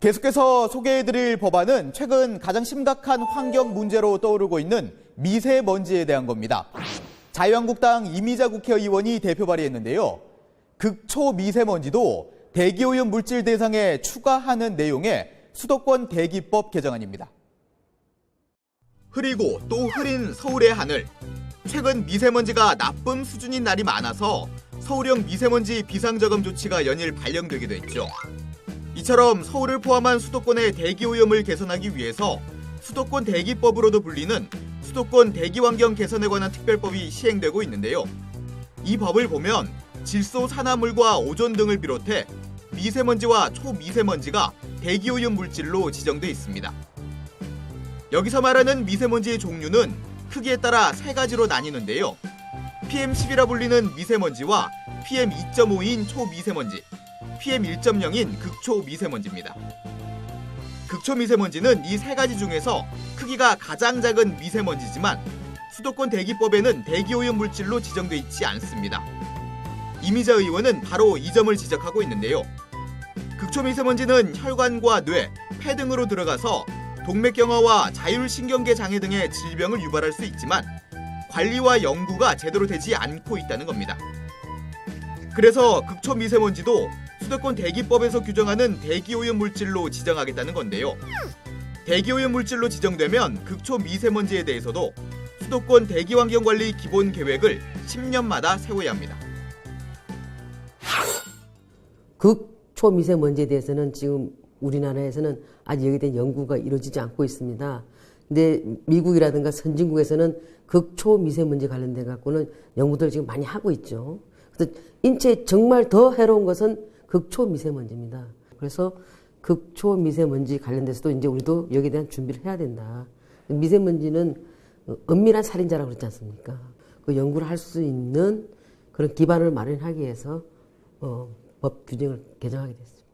계속해서 소개해드릴 법안은 최근 가장 심각한 환경 문제로 떠오르고 있는 미세먼지에 대한 겁니다. 자유한국당 이미자 국회의원이 대표 발의했는데요. 극초 미세먼지도 대기오염 물질 대상에 추가하는 내용의 수도권 대기법 개정안입니다. 흐리고 또 흐린 서울의 하늘. 최근 미세먼지가 나쁨 수준인 날이 많아서 서울형 미세먼지 비상저감 조치가 연일 발령되기도 했죠. 이처럼 서울을 포함한 수도권의 대기 오염을 개선하기 위해서 수도권 대기법으로도 불리는 수도권 대기 환경 개선에 관한 특별법이 시행되고 있는데요. 이 법을 보면 질소 산화물과 오존 등을 비롯해 미세먼지와 초미세먼지가 대기 오염 물질로 지정돼 있습니다. 여기서 말하는 미세먼지의 종류는 크기에 따라 세 가지로 나뉘는데요. PM10이라 불리는 미세먼지와 PM2.5인 초미세먼지, PM1.0인 극초미세먼지입니다. 극초미세먼지는 이 세 가지 중에서 크기가 가장 작은 미세먼지지만 수도권 대기법에는 대기오염 물질로 지정돼 있지 않습니다. 이미자 의원은 바로 이 점을 지적하고 있는데요. 극초미세먼지는 혈관과 뇌, 폐 등으로 들어가서 동맥경화와 자율신경계 장애 등의 질병을 유발할 수 있지만 관리와 연구가 제대로 되지 않고 있다는 겁니다. 그래서 극초미세먼지도 수도권 대기법에서 규정하는 대기오염 물질로 지정하겠다는 건데요. 대기오염 물질로 지정되면 극초미세먼지에 대해서도 수도권 대기환경관리 기본 계획을 10년마다 세워야 합니다. 극초미세먼지에 대해서는 지금 우리나라에서는 아직 여기에 대한 연구가 이루어지지 않고 있습니다. 근데 미국이라든가 선진국에서는 극초 미세먼지 관련돼 갖고는 연구들 지금 많이 하고 있죠. 그래서 인체에 정말 더 해로운 것은 극초 미세먼지입니다. 그래서 극초 미세먼지 관련돼서도 이제 우리도 여기에 대한 준비를 해야 된다. 미세먼지는 은밀한 살인자라고 그랬지 않습니까? 그 연구를 할 수 있는 그런 기반을 마련하기 위해서 어, 법 규정을 개정하게 됐습니다.